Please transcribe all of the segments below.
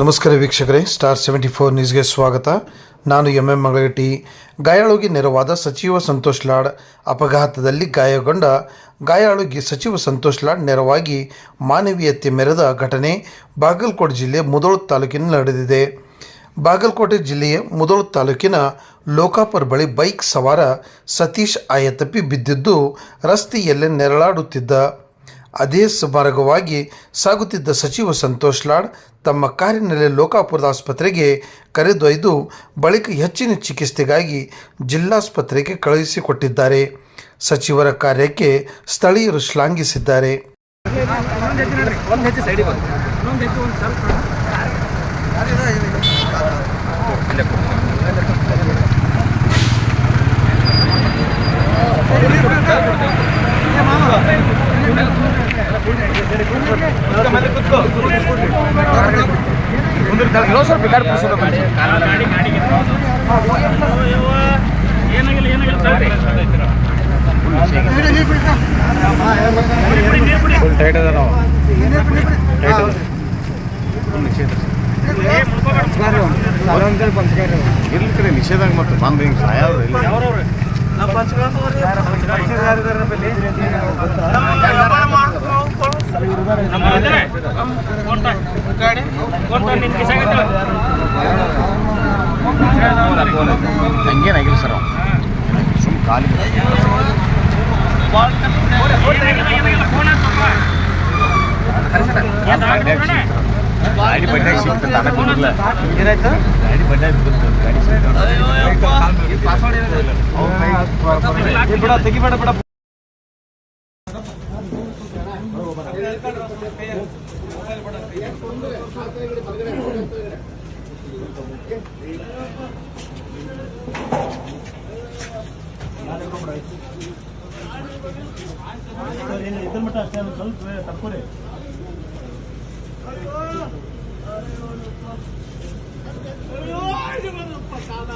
ನಮಸ್ಕಾರ ವೀಕ್ಷಕರೇ star seventy four ನ್ಯೂಸ್ಗೆ ಸ್ವಾಗತ. ನಾನು ಎಂ ಎಂ ಮಂಗಳಗಟ್ಟಿ ಗಾಯಾಳುಗೆ ನೆರವಾದ ಸಚಿವ ಸಂತೋಷ್ ಲಾಡ್. ಅಪಘಾತದಲ್ಲಿ ಗಾಯಗೊಂಡ ಗಾಯಾಳುಗೆ ಸಚಿವ ಸಂತೋಷ್ ಲಾಡ್ ನೆರವಾಗಿ ಮಾನವೀಯತೆ ಮೆರೆದ ಘಟನೆ ಬಾಗಲಕೋಟೆ ಜಿಲ್ಲೆ ಮುದೋಳ ತಾಲೂಕಿನಲ್ಲಿ ನಡೆದಿದೆ. ಬಾಗಲಕೋಟೆ ಜಿಲ್ಲೆಯ ಮುದೋಳ ತಾಲೂಕಿನ ಲೋಕಾಪುರ ಬಳಿ ಬೈಕ್ ಸವಾರ ಸತೀಶ್ ಆಯತಪ್ಪಿ ಬಿದ್ದಿದ್ದು ರಸ್ತೆಯಲ್ಲೇ ನೆರಳಾಡುತ್ತಿದ್ದ ಅದೇ ಮಾರ್ಗವಾಗಿ ಸಾಗುತ್ತಿದ್ದ ಸಚಿವ ಸಂತೋಷ್ ಲಾಡ್ ತಮ್ಮ ಕಾರಿನಲ್ಲಿ ಲೋಕಾಪುರದ ಆಸ್ಪತ್ರೆಗೆ ಕರೆದೊಯ್ದು ಬಳಿಕ ಹೆಚ್ಚಿನ ಚಿಕಿತ್ಸೆಗಾಗಿ ಜಿಲ್ಲಾಸ್ಪತ್ರೆಗೆ ಕಳುಹಿಸಿಕೊಟ್ಟಿದ್ದಾರೆ. ಸಚಿವರ ಕಾರ್ಯಕ್ಕೆ ಸ್ಥಳೀಯರು ಶ್ಲಾಘಿಸಿದ್ದಾರೆ ಒಂದು ಹೆಜ್ಜೆ ಸೈಡಿಗೆ ಬಂದು ಇನ್ನೊಂದು ಹೆಜ್ಜೆ ಒಂದು ಸ್ವಲ್ಪ ಇನ್ನೊಂದು ಸ್ವಲ್ಪ ಗಾಡಿ ಕೂರ್ಸೋದು ಏನಾಗಿಲ್ಲ ಏನಾಗಿಲ್ಲ ಫುಲ್ ಟೈಟ್ ಅದ ನಾವು ಟೈಟ್ ಅದ ನಿಷೇಧಾಗ ಮತ್ತೆ ಬಂದು ಹಿಂಗೆ ಸಹಾಯ ಇಲ್ಲ. ಹಂಗೇನಾಗಿಲ್ಲ ಸರ್ ಸುಮ್ ಖಾಲಿ ಗಾಡಿ ಬಡ್ಡಾಗ ಸಿಗ್ತದೆ ನನಗೆ ಗೊತ್ತಿಲ್ಲ ಏನಾಯ್ತು? ಗಾಡಿ ಬಡ್ಡಾಗ ಬಿದ್ದು ಗಾಡಿ ಬಿಡ ತೆಗಿಬೇಡ ಬಿಡ. ಇದ್ರ ಮಟ್ಟ ಅಷ್ಟೇ ಸ್ವಲ್ಪ ತಪ್ಪುರಿ ಸರ್ಕಾರ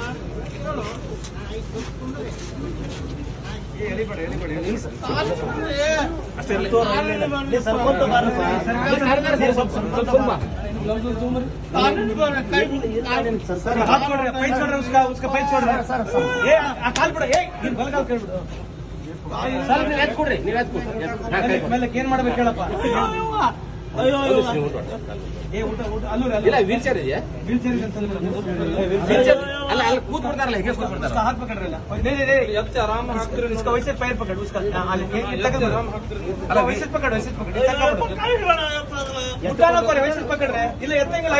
ಹಾಕ್ಬಿಡ್ರಿ ಪೈ ಚೋಡ್ರಿ ಉಸ್ಕ ಉಸ್ಕ ಪೈ ಚೋಡ್ರಿ ಏ ಕಾಲ್ ಬಿಡ ಏ ನಿನ್ ಬಲಗಾಲ್ ಕೇಳ್ಬಿಡು ಸರ್ ನೀವು ಎತ್ ಕೊಡ್ರಿ ನೀವು ಎತ್ ಮೇಲೆ ಏನ್ ಮಾಡ್ಬೇಕು ಹೇಳಪ್ಪ? ಇಲ್ಲ ವೀಲ್ ಚೇರ್ ಇದೆಯಾ ವೀಲ್ ಚೇರ್ ಅಲ್ಲ ಅಲ್ಲಿ ಕೂತ್ ಬಿಡ್ತಾರಲ್ಲ ಹೇಗೆ ಕೂತ್ ಬಿಡ್ತಾರ ಹಾಕ್ ಪಕಡ್ರಲ್ಲ ಎತ್ತ ಆರಾಮ ಹಾಕ್ತಿರ ಇಸ್ಕ ವೈಸೆಟ್ ಪೈರ್ ಪಕಡ್ ಉಸ್ಕ. ಅಲ್ಲಿ ತಗದು ಅಲ್ಲ ವೈಸೆಟ್ ಪಕಡ್ ವೈಸೆಟ್ ಪಕಡ್. ಮುಟ್ಟಾನ ಕೊರೆ ವೈಸೆಟ್ ಪಕಡ್ರೆ. ಇಲ್ಲ ಎತ್ತಂಗಿಲ್ಲ.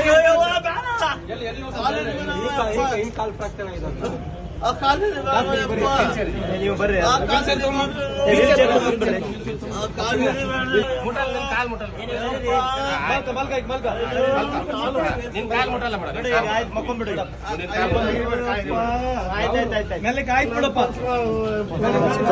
ಎಲ್ಲಿ ಎಲ್ಲಿ ಕಾಲ್ ಫ್ರಾಕ್ಚರ್ ಆಗಿದೆ ನೀವು ಬರ್ರಿ ಮುಟ್ಟಲ್ಲ ನಿನ್ ಕಾಲ್ ಮುಟ್ಟಲ್ಲ. ಕಾಲ್ ಮುಟ್ಟಲ್ಲ ಮೇಡಮ್ ಮೆಲ್ಲಕ್ಕೆ ಆಯ್ತು ಬಿಡಪ್ಪ. ಸ್ವಲ್ಪ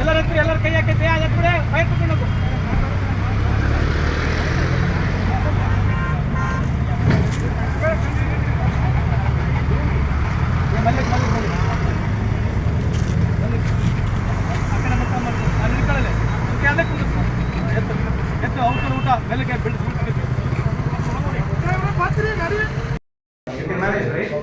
ಎಲ್ಲರ ಹತ್ರ ಎಲ್ಲರ ಕೈ ಹಾಕೈತೆ ಆ ಎತ್ ಬಿಡೆ ಫೈರ್ ತಗೊಂಡು. ಎತ್ತು ಔಷಧ ಊಟ, ಬೆಳಗ್ಗೆ ಬಿಡಿಸಿ ಬಿಡಿಸ್ಬೇಕು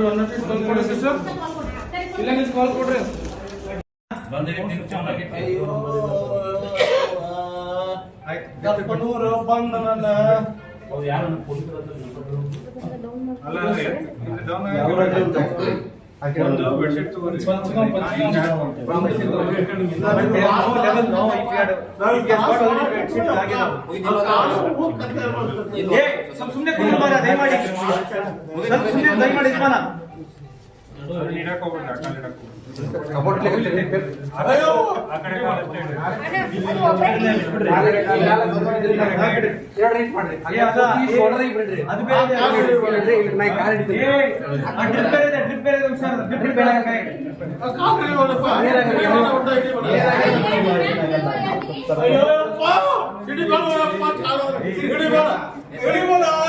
ಗದಲ್ಲಿ ಒಬ್ರು ಅನ್ನೋದು ಕಾಲ್ ಕೊಡ್ರಿ ಸಿಸ್ಟರ್ ಇಲ್ಲ ಕಾಲ್ ಕೊಡ್ರಿ ಕಪ್ಪನೂರು ಬಂದನಲ್ಲ ಸುಮ್ಮನೆ ಕುಟುಂಬ ದಯಮಾಡಿ. ಸ್ವಲ್ಪ ಸುಮ್ಮನೆ ದಯಮಾಡಿ ಯಜಮಾನ ಅಯ್ಯೋ ಏ, ಅದ, ಏ, ಅದು ಬೇರೆ ಇದೆ. ಏ, ಆ ಡ್ರಿಪ್ ಬೇರೆ ಇದೆ, ಡ್ರಿಪ್ ಬೇರೆ ಇದೆ, ಹುಷಾರು, ಡ್ರಿಪ್ ಬೇರೆ ಇದೆ, ಕೈ. ಇನ್ನ ಸಬ್ಜೆಕ್ಟ್ ಬಿಡು, ಸಬ್ಜೆಕ್ಟ್ ಬಿಡು ಇನ್ನ ಸಬ್ಜೆಕ್ಟ್ ಬಿಡು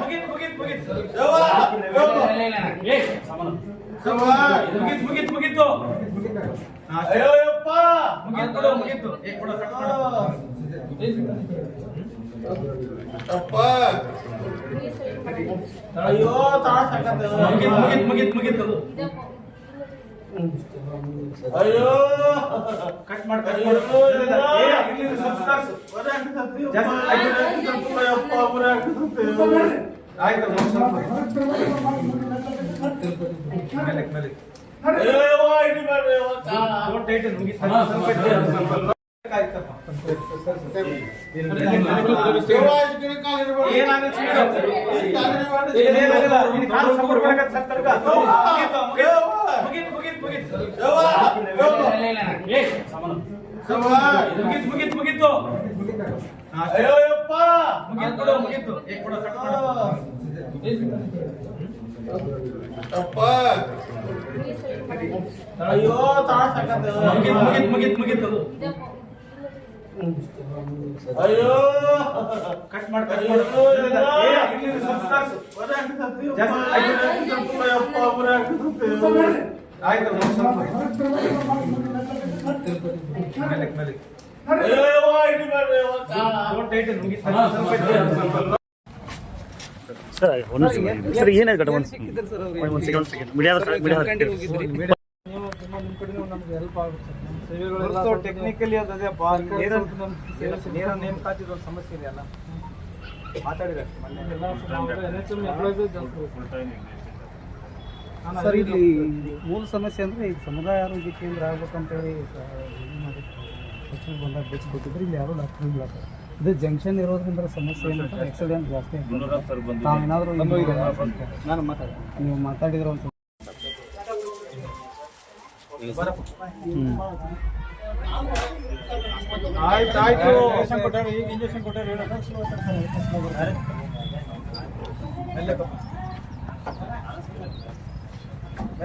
ಮುಗೀತು, ಮುಗೀತು, ಮುಗೀತು, ಮುಗೀತು. ಏ, ಮುಗೀತು, ಮುಗೀತು, ಮುಗೀತು. ಹಾ, ಮುಗೀತು ಬಿಡು, ಮುಗೀತು. ಏ, ಕೊಡು, ಕಟ್ ಮಾಡು. ಅಯ್ಯೋ ಮುಗಿತ್ ಮುಗಿತ್ ಮುಗೀತು, ಮುಗೀತು. ಅಯ್ಯೋ! ಕಟ್ ಮಾಡು, ಕಟ್ ಮಾಡು. ಏ, ಇಲ್ಲಿ ಸ್ವಲ್ಪ ಸುಧಾರ್ಸು. ಜಾಸ್ತಿ ಆಯ್ತು, ಸ್ವಲ್ಪ. ಮೇಲಕ್ಕೆ, ಮುಗೀತು, ಮುಗೀತು. ಮುಗೀತು, ಮುಗೀತು, ಮುಗೀತು. ಮುಗೀತು. ಏ, ಕೊಡು, ಕಟ್ ಮಾಡು. ಅಯ್ಯೋ ಮುಗೀತು, ಮುಗೀತು, ಮುಗೀತು, ಮುಗೀತು. ಅಯ್ಯೋ ಕಟ್ ಮಾಡು, ಕಟ್. ಏ, ಇಲ್ಲಿ. ಜಾಸ್ತಿ ಸರ್ ಒಂದು ಸರ್ ಏನಾಯ್ತು ಒಂದು ಒಂದು ಸೆಕೆಂಡ್ ಒಂದು ಸೆಕೆಂಡ್ ಮೀಡಿಯಾದ ಮೀಡಿಯಾದ ಟೆಕ್ನಿಕಲಿ ಅದೇ ನೇರ ನೇರ ಒಂದು ಸಮಸ್ಯೆ ಇದೆಯಲ್ಲ ಮಾತಾಡಿದ್ರೆ ಸರ್ ಇಲ್ಲಿ ಮೂಲ ಸಮಸ್ಯೆ ಅಂದರೆ ಈಗ ಸಮುದಾಯ ಆರೋಗ್ಯ ಕೇಂದ್ರ ಆಗ್ಬೇಕಂತೇಳಿ ಸ- ಏನು ಮಾಡಿ ಸಚಿವರು ಬಂದಾಗ ಬಿಚ್ಚಿ ಕೊಟ್ಟಿದ್ರು ಇಲ್ಲಿ ಯಾರೂ ಡಾಕ್ಟರ್ ಇಲ್ಲ ಸರ್. ಇದು ಜಂಕ್ಷನ್ ಇರೋದ್ರಿಂದ ಸಮಸ್ಯೆ ಏನಂತ ಆಕ್ಸಿಡೆಂಟ್ ಜಾಸ್ತಿ. ತಾವೇನಾದರೂ ನಾನು ಮಾತಾಡ ನೀವು ಮಾತಾಡಿದ್ರೆ ಒಂದು ಆಯ್ತು ಆಯ್ತು. ಇಂಜೆಕ್ಷನ್ ಕೊಟ್ಟಾರ ಈಗ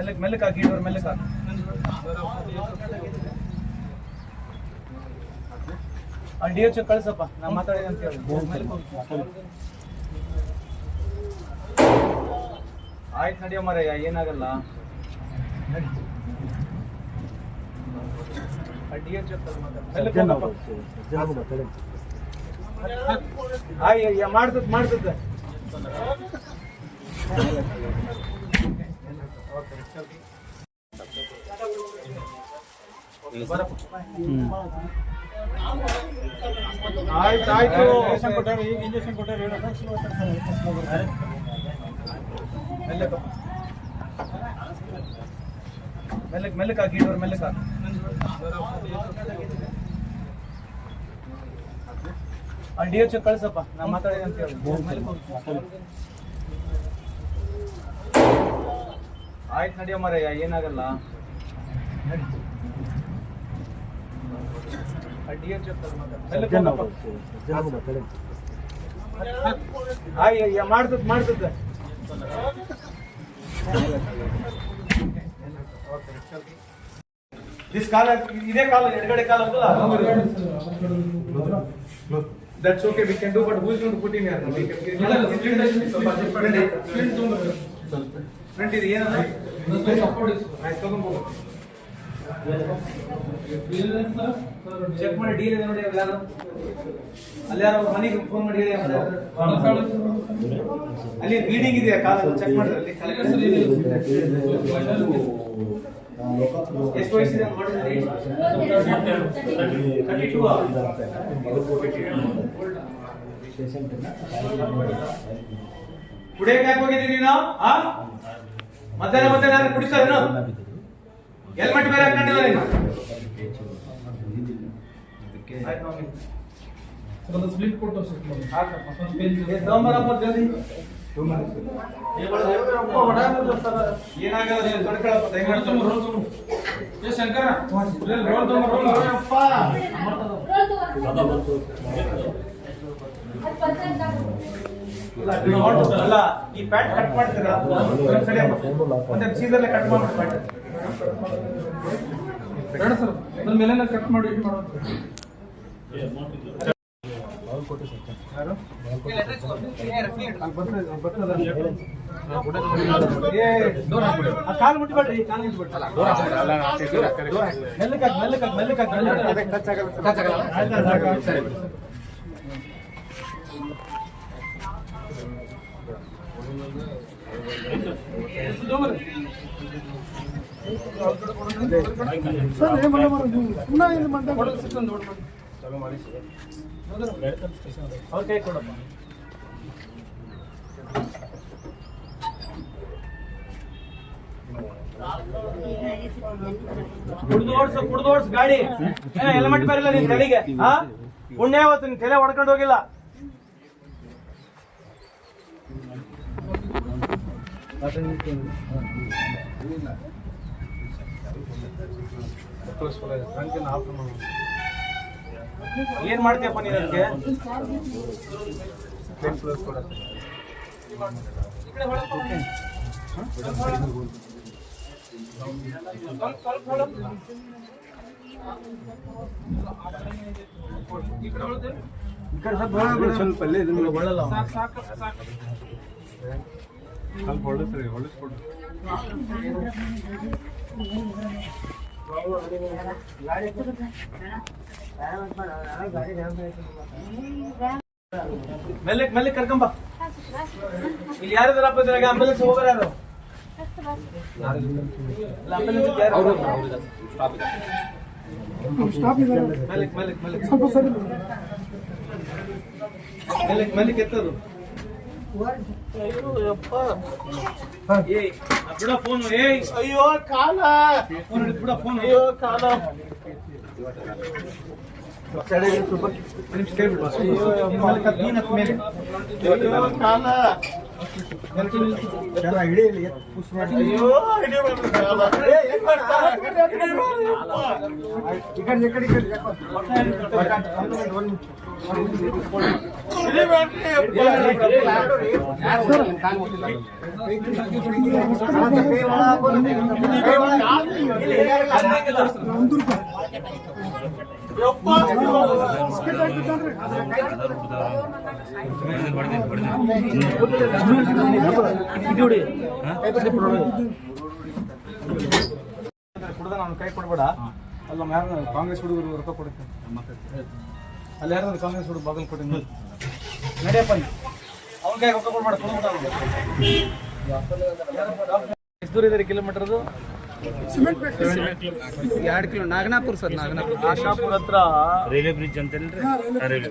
ಮೆಲ್ಲಕ್ ಮೆಲ್ಲಕ್ಕೆ ಹಾಕಿ ಇಡೋರು ಮೆಲ್ಲಕ್ ಹಾಕಿ ಅಲ್ಲಿ ಡಿ ಎಚ್ ಕಳ್ಸಪ್ಪ ನಾ ಮಾತಾಡಿದೆ ಅಂತ ಹೇಳಿ. ಆಯ್ತು ನಡಿಯೋ ಮರಯ್ಯ ಏನಾಗಲ್ಲ. ನಡಿ ಡಿ ಎಚ್ ಮಾಡ್ತದ ಮಾಡ್ತದ ಆಯ್ತು ಆಯ್ತು ಇಂಜೆಕ್ಷನ್ ಕೊಟ್ಟಾರ ಈಗ ಇಂಜೆಕ್ಷನ್ ಕೊಟ್ಟಾರ ಮೆಲ್ಲಕ್ಕೆ ಮೆಲ್ಲಕ್ಕೆ ಮೆಲ್ಲಕ್ಕೆ ಹಾಕಿ ಇಡೋರು ಮೆಲ್ಲಕ್ಕೆ ಹಾಕಿ ಅಲ್ಲಿ ಡಿ ಎಚ್ ಕಳ್ಸಪ್ಪ ನಾ ಮಾತಾಡಿದೆ ಅಂತ ಹೇಳಿ ಆಯ್ತು ನಡಿಯೋ ಮರ ಏನಾಗಲ್ಲ. ಮಾಡ್ತದ ಮಾಡ್ತದ. ದಿಸ್ ಕಾಲ ಇದೇ ಕಾಲ ಎಡಗಡೆ ಕಾಲ that's okay we can do but who is going to put in front ಇದೆ ಏನಲ್ಲ ಆಯ್ತು ತಗೊಂಡ್ಬೋದು ಚೆಕ್ ಮಾಡಿ ಡೀಲ್ ಇದೆ ನೋಡಿ ಯಾರು ಅಲ್ಲಿ ಯಾರೋ ಮನೆಗೆ ಫೋನ್ ಮಾಡಿ ಹೇಳಿ? ಅಲ್ಲಿ ಬೀಡಿಂಗ್ ಇದೆಯಾ? ಕಾಲ ಚೆಕ್ ಮಾಡಿದ್ರೆ. ಅಲ್ಲಿ ಎಷ್ಟು ವಯಸ್ಸಿದೆ ಮಾಡಿದ್ರಿ? 32 ಆ? ಕುಡಿಯಕ್ಕೆ ಯಾಕೆ ಹೋಗಿದ್ದೀನಿ ನೀನು ಆ? ಮಧ್ಯಾಹ್ನ ಮಧ್ಯಾಹ್ನ ಯಾರು ಕುಡಿಸ್ತಾರೇನು ಹೆಲ್ಮೆಟ್ ಬೇರೆ ಹಾಕೊಂಡಿಲ್ಲ ನೀನು ಆಯ್ತು ಮಮ್ಮಿ. ಸ್ಲಿಪ್ ಕೊಟ್ಟು ತಗೊಂಬರಪ್ಪ ಜಲ್ದಿ. ಏನಾಗಲ್ಲ ನೀನು ತಡ್ಕೊಳಪ್ಪ, ದಯಮಾಡಿ. ತಗೊಂಬರು. ಏ ಶಂಕರ ರೋಲ್ ರೋಲ್. ಅಲ್ಲ ಈ ಪ್ಯಾಂಟ್ ಕಟ್ ಮಾಡ್ತೀರಾ? ಮತ್ತೆ ಸೀದರ್ಲೆ ಕಟ್ ಮಾಡ್ಬಿಟ್ಟು ಪ್ಯಾಂಟ್ ಬೇಡ ಸರ್ ಮೇಲೆ ಕಟ್ ಮಾಡಿ ಇದು ಮಾಡೋದು ಏ, ಆ ಕಾಲು ಮುಟ್ಬೇಡ್ರಿ ಕಾಲು ಸರಿ. ಅವ್ರ ಕೈ ಕೊಡಪ್ಪ. ಕುಡ್ದು ಓಡ್ಸು ಕುಡ್ದು ಗಾಡಿ. ಏ, ಹೆಲ್ಮೆಟ್ ಬರಲ್ಲ ನಿನ್ ತಲೆಗೆ ಹಾ ಪುಣ್ಯ ಅವತ್ತು ನಿನ್ ತಲೆ ಹೊಡ್ಕೊಂಡು ಹೋಗಿಲ್ಲ? ಏನ್ ಮಾಡ್ತೀಯಪ್ಪ ನೀನ್ ಅದಕ್ಕೆ? ಈ ಕಡೆ ಸ್ವಲ್ಪ ಹೊರಗಡೆ ಸ್ವಲ್ಪ ಅಲ್ಲೇ ಇದನ್ನ ಒಳ್ಳಲ್ಲ ಅವ್ನು. ಸಾಕು ಸಾಕು ಮೆಲ್ಲಕ್ ಮೆಲ್ಲಕ್ ಕರ್ಕೊಂಬ ಇಲ್ಲಿ ಯಾರಿದಾರಪ್ಪ ಇದ್ರಾಗ ಆಂಬುಲೆನ್ಸ್ ಹೋಗೋರು ಯಾರು? ಇಲ್ಲ, ambulance ಗೆ ಯಾರು ಮೆಲ್ಲಕ್ ಮೆಲ್ಲಕ್ ಮೆಲ್ಲಕ್ ಮೆಲ್ಲಕ್ ಮೆಲ್ಲಕ್ ಎತ್ತದು ಏಯ್ ಆ ಬಿಡ ಫೋನ್ ಏಯ್ ಅಯ್ಯೋ ಕಾಲ ಫೋನ್ ಹಿಡಿದು ಬಿಡ ಫೋನ್ ಅಯ್ಯೋ ಕುಡ್ದ ನಾನು ಕೈ ಕೊಡ್ಬೇಡ ಅಲ್ಲ ಯಾರು ಕಾಂಗ್ರೆಸ್ ಹುಡುಗರು ರೊಕ್ಕ ಕೊಡುತ್ತೆ ಅಲ್ಲಿ ಯಾರು ಕಾಂಗ್ರೆಸ್ ಹುಡುಗ ಬಾಗಲ್ ಕೊಟ್ಟಿದ್ದು ನಡೆಯಪ್ಪ ಅವ್ನ ಕೈ ರೊಕ್ಕ ಕೊಡ್ಬೇಡ ಕೊಡ್ಬೇಡ ಎಷ್ಟು ದೂರ ಇದೆ ಕಿಲೋಮೀಟರ್ದು ಎರಡು ಕಿಲೋ ನಾಗನಾಪುರ್ ಸರ್ ನಾಗನಾಪುರ. ಆಶಾಪುರ ಹತ್ರ ರೈಲ್ವೆ ಬ್ರಿಡ್ಜ್ ಅಂತ ರೈಲ್ವೆ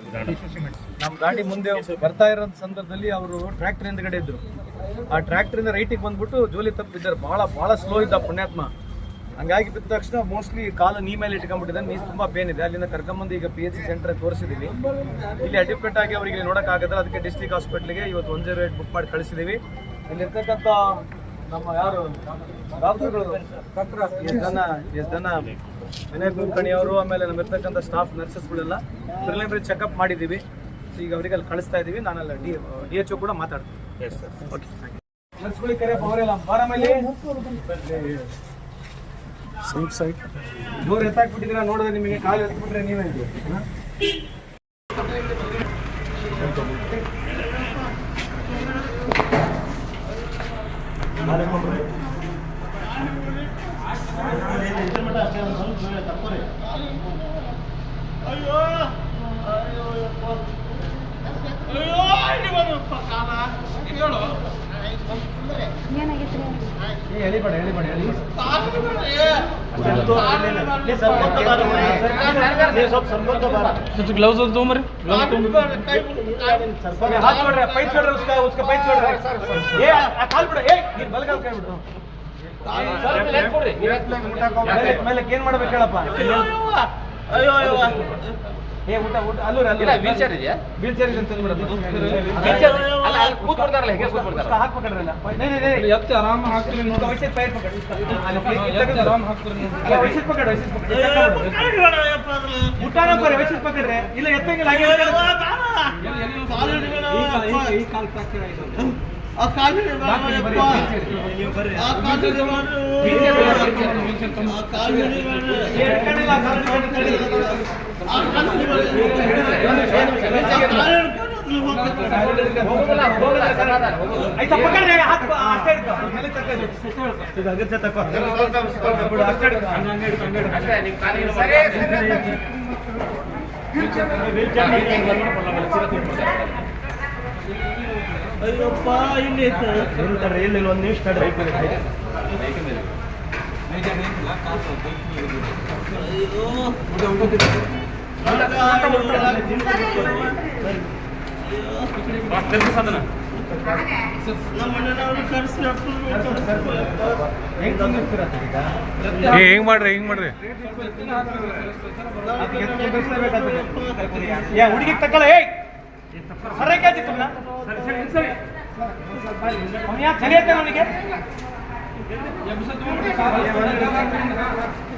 ನಮ್ಮ ಗಾಡಿ ಮುಂದೆ ಬರ್ತಾ ಇರೋ ಸಂದರ್ಭದಲ್ಲಿ ಅವರು ಟ್ರ್ಯಾಕ್ಟರ್ ಹಿಂದ್ಗಡೆ ಇದ್ರು. ಆ ಟ್ರ್ಯಾಕ್ಟರ್ ಇಂದ ರೈಟಿಗೆ ಬಂದ್ಬಿಟ್ಟು ಜೋಲಿ ತಪ್ಪಿದ್ದಾರೆ. ಬಹಳ ಬಹಳ ಸ್ಲೋ ಇದ್ದ ಪುಣ್ಯಾತ್ಮ. ಹಂಗಾಗಿ ಬಿದ್ದ ತಕ್ಷಣ ಮೋಸ್ಟ್ಲಿ ಕಾಲು ನೀ ಮೇಲೆ ಇಟ್ಕೊಂಡ್ಬಿಟ್ಟಿದೆ ನೀ ತುಂಬಾ ಪೇನ್ ಇದೆ. ಅಲ್ಲಿಂದ ಕರ್ಕೊಂಬಂದು ಈಗ ಪಿ ಎಚ್ ಸಿ ಸೆಂಟರ್ ತೋರಿಸಿದೀವಿ. ಇಲ್ಲಿ ಅಡ್ಮಿಟ್ ಆಗಿ ಅವರಿಗೆ ಇಲ್ಲಿ ನೋಡೋಕ್ಕಾಗಲ್ಲ ಅದಕ್ಕೆ ಡಿಸ್ಟ್ರಿಕ್ಟ್ ಹಾಸ್ಪಿಟ್ಲಿಗೆ ಇವತ್ತು ಒನ್ ಜೀರೋ ಏಟ್ ಬುಕ್ ಮಾಡಿ ಕಳಿಸಿದೀವಿ. ಇಲ್ಲಿರ್ತಕ್ಕಂಥ ನಮ್ಮ ಯಾರು? ಡಾಕ್ಟರ್ಗಳು? ಎಷ್ಟು ಜನ ಎಷ್ಟು ಜನ ವಿನಯ್ ಕುಲಕರ್ಣಿ ಅವರು ಆಮೇಲೆ ನಮ್ಮ ಇರ್ತಕ್ಕಂಥ ಸ್ಟಾಫ್ ನರ್ಸಸ್ಗಳೆಲ್ಲ ಪ್ರಿಲಿಮಿನರಿ ಚೆಕಪ್ ಮಾಡಿದ್ದೀವಿ ಸೊ ಈಗ ಅವರಿಗೆ ಅಲ್ಲಿ ಕಳಿಸ್ತಾ ಇದ್ದೀವಿ ನಾನು ಅಲ್ಲಿ ಡಿ ಡಿ ಎಚ್ ಕೂಡ ಮಾತಾಡ್ತೀನಿ. ಎಸ್ ಸರ್ ಓಕೆ ನಡ್ಸ್ಕೊಳ್ಳಿ ಕರೆ ಬರೋಲ್ಲ ಬಾರ ಮೇಲೆ ಡೋರ್ ಎತ್ತಾಕ್ಬಿಟ್ಟಿದ್ದೀರಾ ನೋಡಿದ್ರೆ ನಿಮಗೆ ಕಾಲು ಎತ್ಬಿಟ್ರೆ ನೀವೇ ಗ್ಲೌಸ್ ಒಂದು ಗ್ಲೌಸ್ ಏ ಬಿಡು. ಏ ಕೈ ಮೇಲೆ ಏನ್ ಮಾಡ್ಬೇಕು ಹೇಳಪ್ಪ. ಅಯ್ಯೋ ಅಯ್ಯೋ. ಏ ಅಲ್ಲೂ ಇಲ್ಲ ವೀಲ್ ಚೇರ್ ಇದೆಯಾ? ಇದೆ ಅಂತಂದ್ರೆ ವೀಲ್ ಅಲ್ಲ ಹೇಗೆ ಎತ್ತಿ ಆರಾಮ ಹಾಕ್ತೀರಿ ನೋಡಿ. ವೈಶಿಟ್ ಪೈರ್ ಆರಾಮ ಪಕಡ್ರೆ. ಇಲ್ಲ ಎತ್ತಂಗಿಲ್ಲ ಈ ಆ ಕಾಲು ಆ ಕಾಲು ಆ ಅಯ್ಯಪ್ಪ ಇಲ್ಲಿ ಇಲ್ಲಿ ಒಂದು ನಿಮಿಷ ತಡ್ರಿ ಅಯ್ಯೋ ಹೆಂಗ್ ಮಾಡ್ರಿ ಹೆಂಗ್ ಮಾಡ್ರಿ? ಹುಡುಗಿ ತಕ್ಕಳ ಅವನಿಗೆ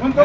ಮುಂದೆ